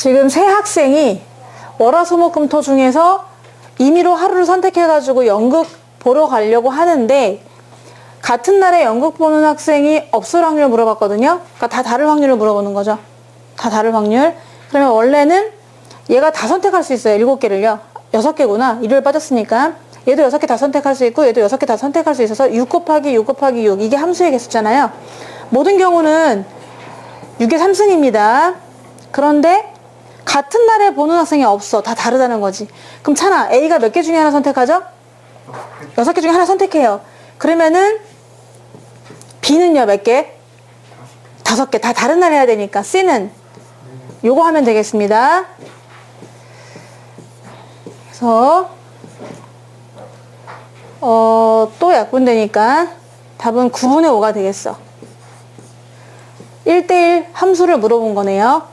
지금 세 학생이 월화수목금토 중에서 임의로 하루를 선택해가지고 연극 보러 가려고 하는데 같은 날에 연극 보는 학생이 없을 확률을 물어봤거든요. 그러니까 다 다를 확률을 물어보는 거죠. 다 다를 확률. 그러면 원래는 얘가 다 선택할 수 있어요. 일곱 개를요. 여섯 개구나. 일요일 빠졌으니까. 얘도 여섯 개 다 선택할 수 있고 얘도 여섯 개 다 선택할 수 있어서 6 곱하기 6 곱하기 6 이게 함수의 개수잖아요. 모든 경우는 6의 3승입니다. 그런데 같은 날에 보는 학생이 없어. 다 다르다는 거지. 그럼 차나 A가 몇 개 중에 하나 선택하죠? 여섯 개 중에 하나 선택해요. 그러면은 B는요 몇 개? 다섯 개. 다 다른 날 해야 되니까 C는 요거 하면 되겠습니다. 그래서 어, 또 약분되니까 답은 9분의 5가 되겠어. 1대1 함수를 물어본 거네요.